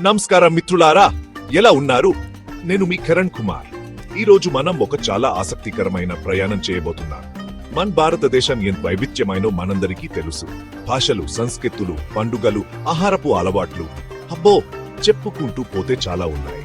నమస్కారం మిత్రులారా ఎలా ఉన్నారు? నేను మీ కిరణ్ కుమార్. ఈ రోజు మనం ఒక చాలా ఆసక్తికరమైన ప్రయాణం చేయబోతున్నాం. మన భారతదేశం ఎంత వైవిధ్యమైనో మనందరికీ తెలుసు. భాషలు సంస్కృతులు పండుగలు ఆహారపు అలవాట్లు అబ్బో చెప్పుకుంటూ పోతే చాలా ఉన్నాయి.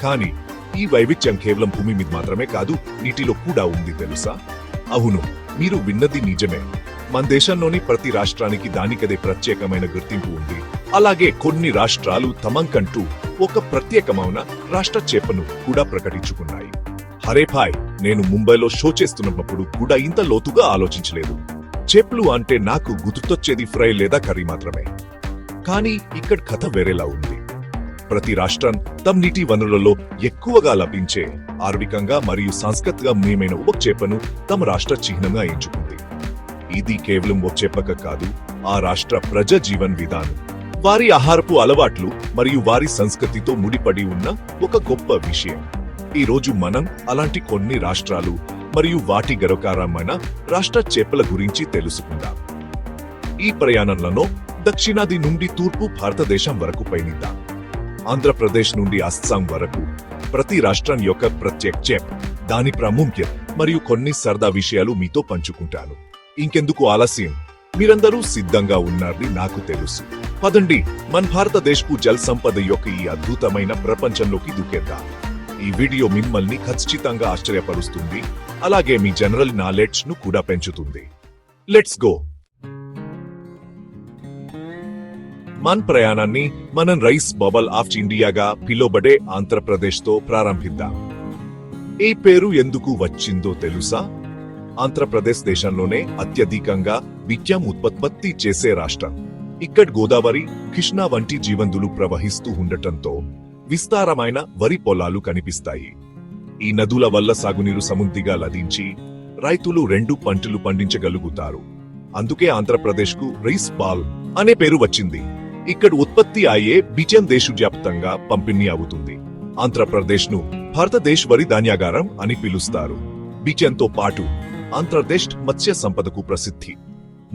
కానీ ఈ వైవిధ్యం కేవలం భూమి మీద మాత్రమే కాదు నీటిలో కూడా ఉంది తెలుసా? అవును మీరు విన్నది నిజమే. మన దేశంలోని ప్రతి రాష్ట్రానికి దానికదే ప్రత్యేకమైన గుర్తింపు ఉంది. అలాగే కొన్ని రాష్ట్రాలు తమంకంటూ ఒక ప్రత్యేకమైన రాష్ట్ర చేపను కూడా ప్రకటించుకున్నాయి. హరే భాయ్ నేను ముంబైలో షో చేస్తున్నప్పుడు కూడా ఇంత లోతుగా ఆలోచించలేదు. చేపలు అంటే నాకు గుర్తొచ్చేది ఫ్రై లేదా కర్రీ మాత్రమే. కానీ ఇక్కడ కథ వేరేలా ఉంది. ప్రతి రాష్ట్రం తమ నీటి వనరులలో ఎక్కువగా లభించే ఆర్థికంగా మరియు సాంస్కృతిక ముఖ్యమైన ఒక చేపను తమ రాష్ట్ర చిహ్నంగా ఎంచుకుంది. ఇది కేవలం ఒక చేపక కాదు ఆ రాష్ట్ర ప్రజా జీవన్ విధానం. వారి ఆహారపు అలవాట్లు మరియు వారి సంస్కృతితో ముడిపడి ఉన్న ఒక గొప్ప విషయం. ఈ రోజు మనం అలాంటి కొన్ని రాష్ట్రాలు మరియు వాటి గర్వకారమైన రాష్ట్ర చేపల గురించి తెలుసుకుందాం. ఈ ప్రయాణంలో దక్షిణాది నుండి తూర్పు భారతదేశం వరకు పయనిద్దాం. ఆంధ్రప్రదేశ్ నుండి అస్సాం వరకు ప్రతి రాష్ట్రం యొక్క ప్రత్యేక చేప్ దాని ప్రాముఖ్యత మరియు కొన్ని సరదా విషయాలు మీతో పంచుకుంటాను. ఇంకెందుకు ఆలస్యం? మీరందరూ సిద్ధంగా ఉన్నారని నాకు తెలుసు. పదండి. మన భారతదేశపు జల్ సంపద యొక్క ఈ అద్భుతమైన ప్రపంచంలోకి దూకేద్దాం. ఈ వీడియో మిమ్మల్ని ఖచ్చితంగా ఆశ్చర్యపరుస్తుంది. అలాగే మీ జనరల్ నాలెడ్జ్ను కూడా పెంచుతుంది. Let's go. మన్ ప్రయాణాన్ని మనం రైస్ బబల్ ఆఫ్ ఇండియాగా పిలువబడే ఆంధ్రప్రదేశ్తో ప్రారంభిద్దాం. ఈ పేరు ఎందుకు వచ్చిందో తెలుసా? ఆంధ్రప్రదేశ్ దేశంలోనే అత్యధికంగా బియ్యం ఉత్పత్తి చేసే రాష్ట్రం. ఇక్కడ గోదావరి కృష్ణా వంటి జీవందులు ప్రవహిస్తూ ఉండటంతో విస్తారమైన వరి పొలాలు కనిపిస్తాయి. ఈ నదుల వల్ల సాగునీరు సమృద్ధిగా లభించి రైతులు రెండు పంటలు పండించగలుగుతారు. అందుకే ఆంధ్రప్రదేశ్కు రైస్ బాల్ అనే పేరు వచ్చింది. ఇక్కడ ఉత్పత్తి అయ్యే బియ్యం దేశవ్యాప్తంగా పంపిణీ అవుతుంది. ఆంధ్రప్రదేశ్ను భారతదేశ్ వరి ధాన్యాగారం అని పిలుస్తారు. బియ్యంతో పాటు ఆంధ్రప్రదేశ్ మత్స్య సంపదకు ప్రసిద్ధి.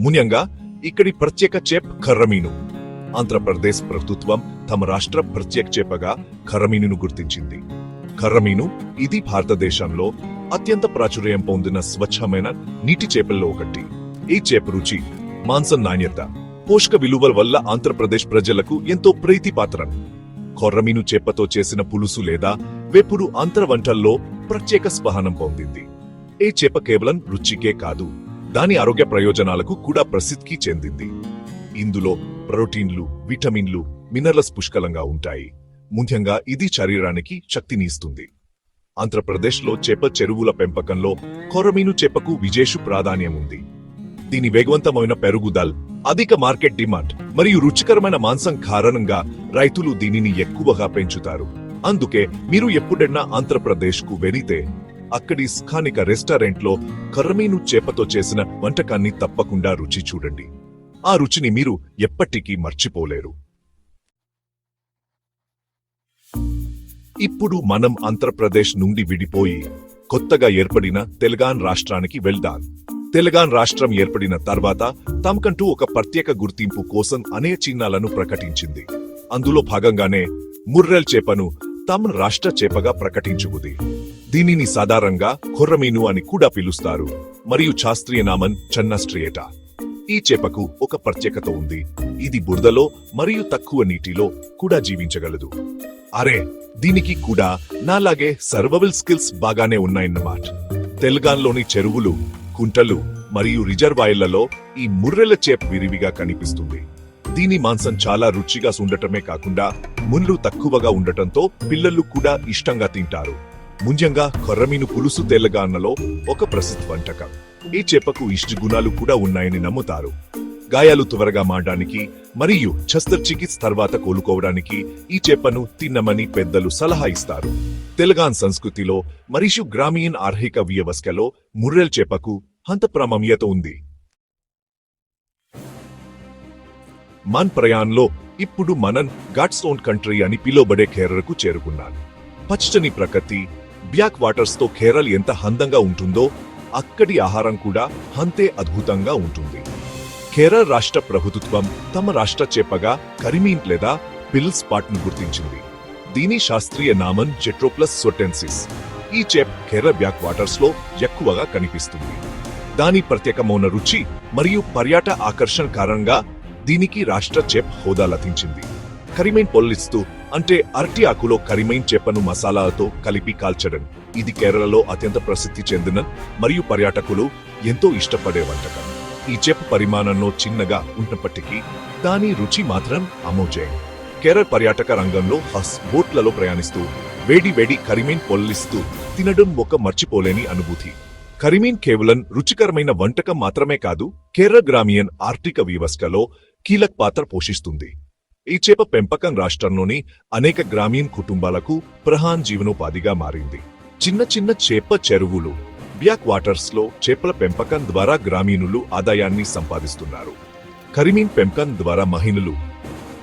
మున్యంగా ఇక్కడి ప్రత్యేక చేప్ కర్రమీను ఆంధ్రప్రదేశ్ ప్రభుత్వం తమ రాష్ట్ర ప్రత్యేక చేపగా కర్రమీనును గుర్తించింది. కర్రమీను ఇది భారతదేశంలో అత్యంత ప్రాచుర్యం పొందిన స్వచ్ఛమైన నీటి చేపల్లో ఒకటి. ఈ చేప రుచి మాంసం నాణ్యత పోషక విలువల వల్ల ఆంధ్రప్రదేశ్ ప్రజలకు ఎంతో ప్రీతిపాత్రం. కొర్రమీను చేపతో చేసిన పులుసు లేదా వేపుడు ఆంధ్ర వంటల్లో ప్రత్యేక స్పహనం పొందింది. ఈ చేప కేవలం రుచికే కాదు దాని ఆరోగ్య ప్రయోజనాలకు కూడా ప్రసిద్ధికి చెందింది. ఇందులో ప్రోటీన్లు విటమిన్లు మినరల్స్ పుష్కలంగా ఉంటాయి. ముఖ్యంగా ఇది శరీరానికి శక్తిని ఇస్తుంది. ఆంధ్రప్రదేశ్లో చేప చెరువుల పెంపకంలో కొరమీను చేపకు విజేషు ప్రాధాన్యం ఉంది. దీని వేగవంతమైన పెరుగుదల అధిక మార్కెట్ డిమాండ్ మరియు రుచికరమైన మాంసం కారణంగా రైతులు దీనిని ఎక్కువగా పెంచుతారు. అందుకే మీరు ఎప్పుడైనా ఆంధ్రప్రదేశ్కు వెళితే అక్కడి స్థానిక రెస్టారెంట్లో కర్రమీను చేపతో చేసిన వంటకాన్ని తప్పకుండా రుచి చూడండి. ఆ రుచిని మీరు ఎప్పటికీ మర్చిపోలేరు. ఇప్పుడు మనం ఆంధ్రప్రదేశ్ నుండి విడిపోయి కొత్తగా ఏర్పడిన తెలంగాణ రాష్ట్రానికి వెళ్దాం. తెలంగాణ రాష్ట్రం ఏర్పడిన తర్వాత తమకంటూ ఒక ప్రత్యేక గుర్తింపు కోసం అనేక చిహ్నాలను ప్రకటించింది. అందులో భాగంగానే ముర్రెల్ చేపను తమ రాష్ట్ర చేపగా ప్రకటించుకుంది. దీనిని సాధారణంగా కొర్రమీను అని కూడా పిలుస్తారు. మరియు శాస్త్రీయ నామన్ చన్నస్ట్రియేటా. ఈ చేపకు ఒక ప్రత్యేకత ఉంది. ఇది బురదలో మరియు తక్కువ నీటిలో కూడా జీవించగలదు. అరే దీనికి కూడా నాలాగే సర్వైవల్ స్కిల్స్ బాగానే ఉన్నాయన్నమాట. తెలంగాణలోని చెరువులు కుంటలు మరియు రిజర్వాయర్లలో ఈ ముర్రెల చేప విరివిగా కనిపిస్తుంది. దీని మాంసం చాలా రుచిగా ఉండటమే కాకుండా ముళ్ళు తక్కువగా ఉండటంతో పిల్లలు కూడా ఇష్టంగా తింటారు. ముంజంగా కొర్రమీను పులుసు తెలంగాణలో ఒక ప్రసిద్ధ వంటకం. ఈ చేపకు ఇష్ట గుణాలు కూడా ఉన్నాయని నమ్ముతారు. గాయాలు త్వరగా మాడడానికి మరియు శస్త్రచికిత్స తర్వాత కోలుకోవడానికి ఈ చేపను తిన్నమని పెద్దలు సలహా ఇస్తారు. తెలంగాణ సంస్కృతిలో మరియు గ్రామీణ ఆర్హిక వ్యవస్థలో ముర్రెల్ చేపకు అంత ప్రామాణ్యత ఉంది. మన్ ప్రయాణంలో ఇప్పుడు మనన్ గాడ్స్టోన్ కంట్రీ అని పిలువబడే కేరళకు చేరుకున్నాను పచ్చని ప్రకృతి బ్యాక్ వాటర్స్తో కేరళ ఎంత అందంగా ఉంటుందో అక్కడి ఆహారం కూడా అంతే అద్భుతంగా ఉంటుంది. కేరళ రాష్ట్ర ప్రభుత్వం తమ రాష్ట్ర చేపగా కరిమీన్ లేదా పిల్స్ పాట్ను గుర్తించింది. దీని శాస్త్రీయ నామం జెట్రోప్లస్ సొటెన్సిస్. ఈ చెప్ కేరళ బ్యాక్ వాటర్స్లో ఎక్కువగా కనిపిస్తుంది. దాని ప్రత్యేకమైన రుచి మరియు పర్యాట ఆకర్షణ కారణంగా దీనికి రాష్ట్ర చెప్ హోదా లభించింది. కరిమీన్ పొల్లిస్తూ అంటే అరటి ఆకులో కరిమైన్ చేపను మసాలాలతో కలిపి కాల్చడం. ఇది కేరళలో అత్యంత ప్రసిద్ధి చెందిన మరియు పర్యాటకులు ఎంతో ఇష్టపడే వంటకం. ఈ చెప్ పరిమాణంలో చిన్నగా ఉన్నప్పటికీ దాని రుచి మాత్రం అమోజే కేరళ పర్యాటక రంగంలో హస్ బోట్లలో ప్రయాణిస్తూ వేడి వేడి కరిమైన్ పొల్లిస్తూ తినడం ఒక మర్చిపోలేని అనుభూతి. కరిమీన్ కేవలం రుచికరమైన వంటకం మాత్రమే కాదు కేరళ గ్రామీణ ఆర్థిక వ్యవస్థలో కీలక పాత్ర పోషిస్తుంది. ఈ చేప పెంపకం రాష్ట్రంలోని అనేక గ్రామీణ కుటుంబాలకు ప్రహాన్ జీవనోపాధిగా మారింది. చిన్న చిన్న చేప చెరువులు బ్యాక్ వాటర్స్లో చేపల పెంపకం ద్వారా గ్రామీణులు ఆదాయాన్ని సంపాదిస్తున్నారు. కరిమీన్ పెంపకం ద్వారా మహిళలు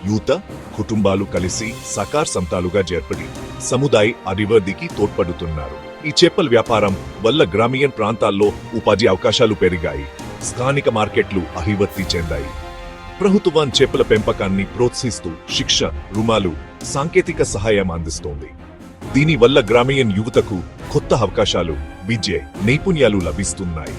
యూత కుటుంబాలు కలిసి సకార్ సంతాలుగా చేర్పడి సముదాయ అభివృద్ధికి తోడ్పడుతున్నారు. ఈ చేపల వ్యాపారం వల్ల గ్రామీణ ప్రాంతాల్లో ఉపాధి అవకాశాలు పెరిగాయి. స్థానిక మార్కెట్లు అభివృద్ధి చెందాయి. ప్రభుత్వం చేపల పెంపకాన్ని ప్రోత్సహిస్తూ శిక్ష రుమాలు సాంకేతిక సహాయం అందిస్తోంది. దీనివల్ల గ్రామీణ యువతకు కొత్త అవకాశాలు విద్య నైపుణ్యాలు లభిస్తున్నాయి.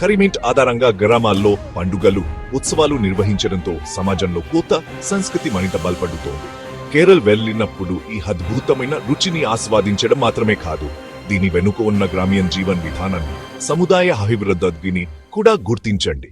కరిమెంట్ ఆధారంగా గ్రామాల్లో పండుగలు ఉత్సవాలు నిర్వహించడంతో సమాజంలో కొత్త సంస్కృతి మరింత బలపడుతోంది. కేరళ వెళ్ళినప్పుడు ఈ అద్భుతమైన రుచిని ఆస్వాదించడం మాత్రమే కాదు దీని వెనుక ఉన్న గ్రామీణ జీవన విధానాన్ని సముదాయ అభివృద్ధిని కూడా గుర్తించండి.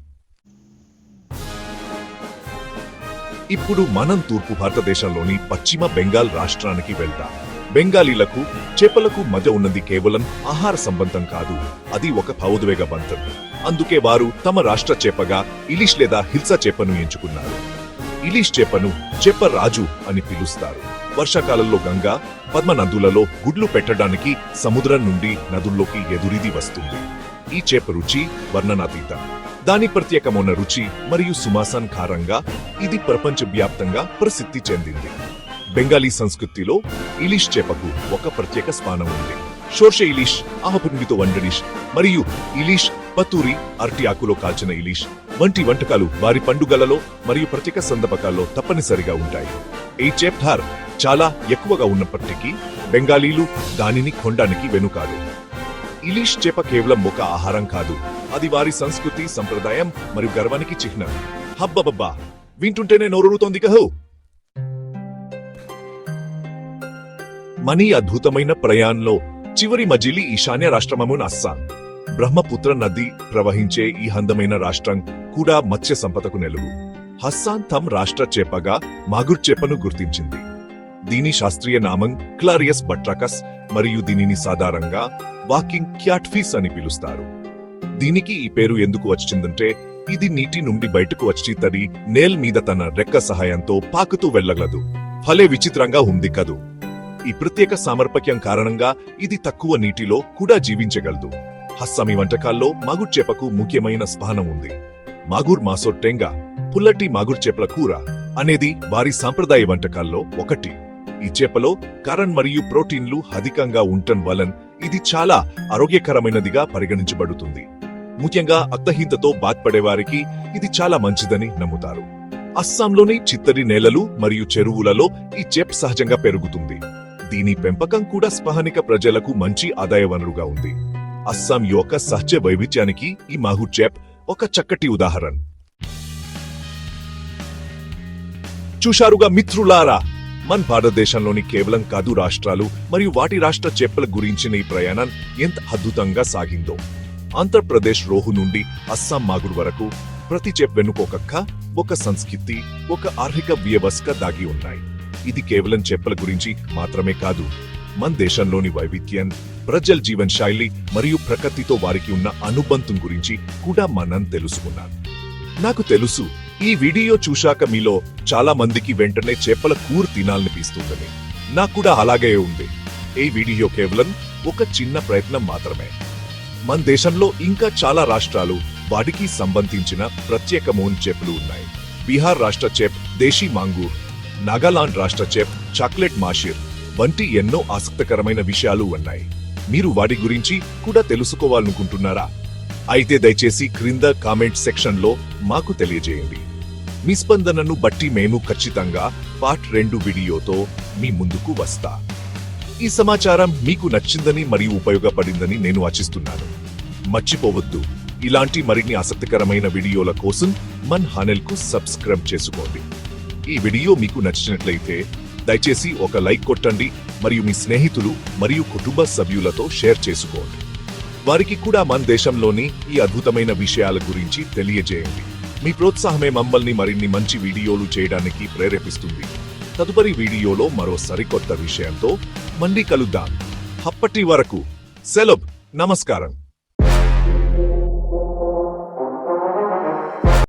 ఇప్పుడు మనం తూర్పు భారతదేశంలోని పశ్చిమ బెంగాల్ రాష్ట్రానికి వెళ్దాం. బెంగాలీలకు చేపలకు మధ్య ఉన్నది కేవలం ఆహార సంబంధం కాదు అది ఒక భావోద్వేగ బంధం. అందుకే వారు తమ రాష్ట్ర చేపగా ఇలిష్ లేదా హిల్సా చేపను ఎంచుకున్నారు. ఇలిష్ చేపను చేప రాజు అని పిలుస్తారు. వర్షాకాలంలో గంగా పద్మ నదులలో గుడ్లు పెట్టడానికి సముద్రం నుండి నదుల్లోకి ఎదురిది వస్తుంది. ఈ చేప రుచి వర్ణనాతీతం. దాని ప్రత్యేకమైన రుచి మరియు సుమాసన్ కారంగా ఇది ప్రపంచవ్యాప్తంగా ప్రసిద్ధి చెందింది. బెంగాలీ సంస్కృతిలో ఇలిష్ చేపకు ఒక ప్రత్యేక స్థానం ఉంది. షోర్ష ఇలిష్ ఆహపుండితో వండడిష్ మరియు ఇలిష్ పతూరి అరటి ఆకులో కాల్చిన ఇలిష్ వంటి వంటకాలు వారి పండుగలలో మరియు ప్రత్యేక సందర్భకాల్లో తప్పనిసరిగా ఉంటాయి. ఈ చేప్ధార్ చాలా ఎక్కువగా ఉన్నప్పటికీ బెంగాలీలు దానిని కొండానికి వెనుకాడు. ఇలీష్ చేప కేవలం ఒక ఆహారం కాదు. అది వారి సంస్కృతి సంప్రదాయం మరియు గర్వానికి చిహ్నం. హబ్బబబ్బా వింటుంటేనే నోరుతోంది కహో. మనీ అద్భుతమైన ప్రయాణంలో చివరి మజిలీ ఈశాన్య రాష్ట్రమమున్ అస్సాం. బ్రహ్మపుత్ర నది ప్రవహించే ఈ అందమైన రాష్ట్రం కూడా మత్స్య సంపదకు నెలుగు హస్సాన్ తమ్ రాష్ట్ర చేపగా మాగుర్ చేపను గుర్తించింది. దీని శాస్త్రీయ నామం క్లారియస్ బట్రాకస్ మరియు దీనిని సాధారణంగా వాకింగ్ క్యాట్ఫీస్ అని పిలుస్తారు. దీనికి ఈ పేరు ఎందుకు వచ్చిందంటే ఇది నీటి నుండి బయటకు వచ్చి తడి నేల్ మీద తన రెక్క సహాయంతో పాకుతూ వెళ్ళగలదు. ఫలే విచిత్రంగా ఉంది కదూ. ఈ ప్రత్యేక సామర్పక్యం కారణంగా ఇది తక్కువ నీటిలో కూడా జీవించగలదు. హస్సామి వంటకాల్లో మాగుర్ చేపకు ముఖ్యమైన స్థానం ఉంది. మాగుర్ మాసొట్టెంగా పుల్లటి మాగుర్ చేపల కూర అనేది వారి సాంప్రదాయ వంటకాల్లో ఒకటి. ఈ చేపలో కరణ్ మరియు ప్రోటీన్లు అధికంగా ఉండటం వలన ఇది చాలా ఆరోగ్యకరమైనదిగా పరిగణించబడుతుంది. ముఖ్యంగా అక్తహీనతతో బాధపడే వారికి ఇది చాలా మంచిదని నమ్ముతారు. అస్సాంలోని చిత్తడి నేలలు మరియు చెరువులలో ఈ చెప్ సహజంగా పెరుగుతుంది. దీని పెంపకం కూడా స్పహనిక ప్రజలకు మంచి ఆదాయ వనరుగా ఉంది. అస్సాం యొక్క సహజ వైవిధ్యానికి ఈ మాహు చెప్ ఒక చక్కటి ఉదాహరణ. చూశారుగా మిత్రులారా మన భారతదేశంలోని కేవలం కాదు రాష్ట్రాలు మరియు వాటి రాష్ట్ర చేపల గురించిన ఈ ప్రయాణం ఎంత అద్భుతంగా సాగిందో. ఆంధ్రప్రదేశ్ రోహు నుండి అస్సాం మాగుడు వరకు ప్రతి చెప్ వెనుకొక ఒక సంస్కృతి ఒక ఆర్థిక వ్యవస్థ దాగి ఉన్నాయి. ఇది కేవలం చేపల గురించి మాత్రమే కాదు. మన దేశంలోని వైవిధ్యం ప్రజల జీవన శైలి మరియు ప్రకృతితో వారికి ఉన్న అనుబంధం గురించి కూడా మనం తెలుసుకున్నాం. నాకు తెలుసు ఈ వీడియో చూశాక మీలో చాలా మందికి వెంటనే చేపల కూర తినాలనిపిస్తుందని. నాకు కూడా అలాగే ఉంది. ఈ వీడియో కేవలం ఒక చిన్న ప్రయత్నం మాత్రమే. మన దేశంలో ఇంకా చాలా రాష్ట్రాలు వాటికి సంబంధించిన ప్రత్యేక మోన్ చేపలు ఉన్నాయి. బీహార్ రాష్ట్ర చేప్ దేశీ మాంగూర్ నాగాలాండ్ రాష్ట్ర చేప్ చాక్లెట్ మాషిర్ వంటి ఎన్నో ఆసక్తికరమైన విషయాలు ఉన్నాయి. మీరు వాటి గురించి కూడా తెలుసుకోవాలనుకుంటున్నారా? అయితే దయచేసి క్రింద కామెంట్ సెక్షన్లో మాకు తెలియజేయండి. మీ స్పందనను బట్టి మేము ఖచ్చితంగా పార్ట్ రెండు వీడియోతో మీ ముందుకు వస్తా. ఈ సమాచారం మీకు నచ్చిందని మరియు ఉపయోగపడిందని నేను ఆశిస్తున్నాను. మర్చిపోవద్దు. ఇలాంటి మరిన్ని ఆసక్తికరమైన వీడియోల కోసం మన్ హానెల్కు సబ్స్క్రైబ్ చేసుకోండి. ఈ వీడియో మీకు నచ్చినట్లయితే దయచేసి ఒక లైక్ కొట్టండి మరియు మీ స్నేహితులు మరియు కుటుంబ సభ్యులతో షేర్ చేసుకోండి. వారికి కూడా మన దేశంలోని ఈ అద్భుతమైన విషయాల గురించి తెలియజేయండి. మీ ప్రోత్సాహమే మమ్మల్ని మరిన్ని మంచి వీడియోలు చేయడానికి ప్రేరేపిస్తుంది. తదుపరి వీడియోలో మరో సరికొత్త విషయంతో మళ్ళీ కలుద్దాం. అప్పటి వరకు సెలబ్ నమస్కారం.